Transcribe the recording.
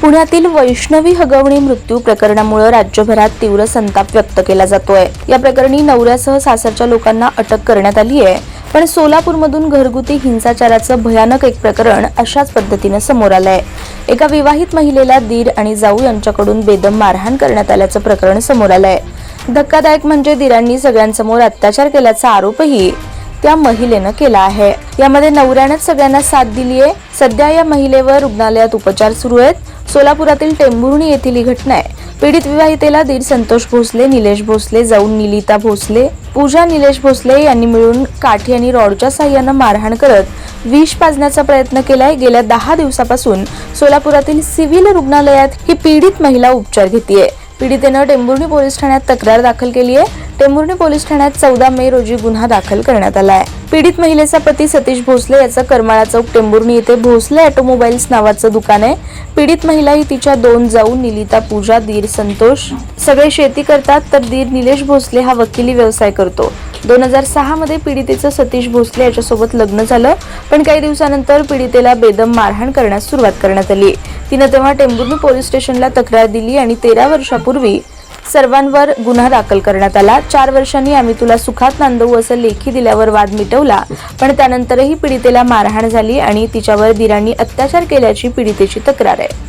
पुण्यातील वैष्णवी हगवणी मृत्यू प्रकरणामुळे राज्यभरात तीव्र संताप व्यक्त केला जातोय. या प्रकरणी नवऱ्यासह सासरच्या लोकांना अटक करण्यात आली आहे. पण सोलापूरमधून घरगुती हिंसाचाराचं भयानक एक प्रकरण अशाच पद्धतीनं समोर आलंय. एका विवाहित महिलेला दीर आणि जाऊ यांच्याकडून बेदम मारहाण करण्यात आल्याचं प्रकरण समोर आलंय. धक्कादायक म्हणजे दिरांनी सगळ्यांसमोर अत्याचार केल्याचा आरोपही त्या महिलेनं केला आहे. यामध्ये नवऱ्यानंच सगळ्यांना साथ दिली आहे सध्या या महिलेवर रुग्णालयात उपचार सुरू आहेत. सोलापुरातील टेंभुर्णी येथील ही घटना आहे. पीडित विवाहितेला दीर संतोष भोसले निलेश भोसले जाऊन निलिता भोसले पूजा निलेश भोसले यांनी मिळून काठी आणि रॉडच्या साह्यानं मारहाण करत विष पाजण्याचा प्रयत्न केलाय. गेल्या दहा दिवसापासून सोलापुरातील सिव्हिल रुग्णालयात ही पीडित महिला उपचार घेतेय. पीडितेनं टेंभुर्णी पोलीस ठाण्यात तक्रार दाखल केली आहे. टेंभुर्णी पोलीस ठाण्यात चौदा मे रोजी गुन्हा दाखल करण्यात आला आहे. पीडित महिलेचा पती सतीश भोसले याचं करमाळा चौक टेंभुर्णी येथे भोसले ऑटोमोबाईल्स नावाचं दुकान आहे. पीडित महिला ही तिच्या दोन जाऊ निलिता पूजा दीर संतोष सगळे शेती करतात तर दीर निलेश भोसले हा वकिली व्यवसाय करतो. दोन हजार सहा मध्ये पीडितेचं सतीश भोसले याच्यासोबत लग्न झालं पण काही दिवसानंतर पीडितेला बेदम मारहाण करण्यास सुरुवात करण्यात आली. तिनं तेव्हा टेंभुर्णी पोलीस स्टेशनला तक्रार दिली आणि तेरा वर्षापूर्वी सर्वांवर गुन्हा दाखल करण्यात आला. चार वर्षांनी आम्ही तुला सुखात नांदवू असं लेखी दिल्यावर वाद मिटवला पण त्यानंतरही पीडितेला मारहाण झाली आणि तिच्यावर दिरांनी अत्याचार केल्याची पीडितेची तक्रार आहे.